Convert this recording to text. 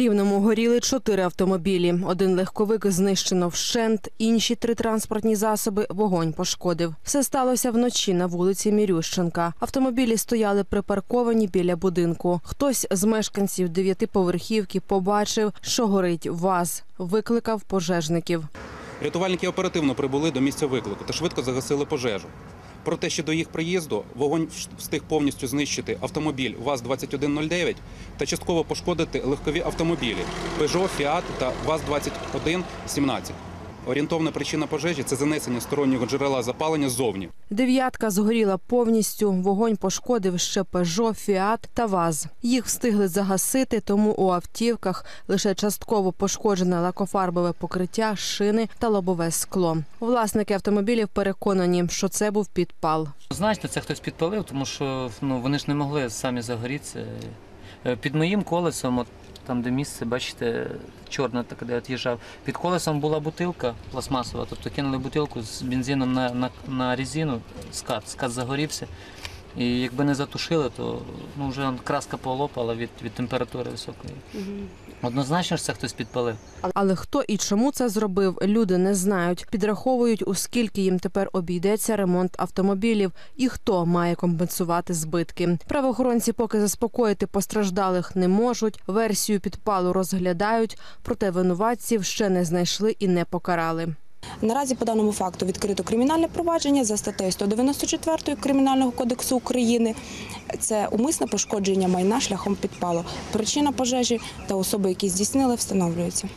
Рівному горіли чотири автомобілі. Один легковик знищено вщент, інші три транспортні засоби вогонь пошкодив. Все сталося вночі на вулиці Мірющенка. Автомобілі стояли припарковані біля будинку. Хтось з мешканців дев'ятиповерхівки побачив, що горить ВАЗ. Викликав пожежників. Рятувальники оперативно прибули до місця виклику та швидко загасили пожежу. Проте що до їх приїзду вогонь встиг повністю знищити автомобіль ВАЗ-2109 та частково пошкодити легкові автомобілі Peugeot, Fiat та ВАЗ-2117. Орієнтовна причина пожежі це занесення стороннього джерела запалення ззовні. Дев'ятка згоріла повністю. Вогонь пошкодив ще Пежо, Фіат та ВАЗ. Їх встигли загасити, тому у автівках лише частково пошкоджене лакофарбове покриття, шини та лобове скло. Власники автомобілів переконані, що це був підпал. Значно, це хтось підпалив, тому що ну, вони ж не могли самі загорітися. Е, Під моїм колесом, от там, де місце, бачите, чорне, таке, де я від'їжджав, під колесом була бутилка пластмасова, тобто кинули бутилку з бензином на, на, на резину, скат, скат загорівся. І якби не затушили, то ну, вже краска полопала від, від температури високої. Однозначно ж це хтось підпалив. Але хто і чому це зробив, люди не знають. Підраховують, у скільки їм тепер обійдеться ремонт автомобілів і хто має компенсувати збитки. Правоохоронці поки заспокоїти постраждалих не можуть. Версію підпалу розглядають, проте винуватців ще не знайшли і не покарали. Наразі по даному факту відкрито кримінальне провадження за статтею 194 Кримінального кодексу України. Це умисне пошкодження майна шляхом підпалу. Причина пожежі та особи, які здійснили, встановлюються.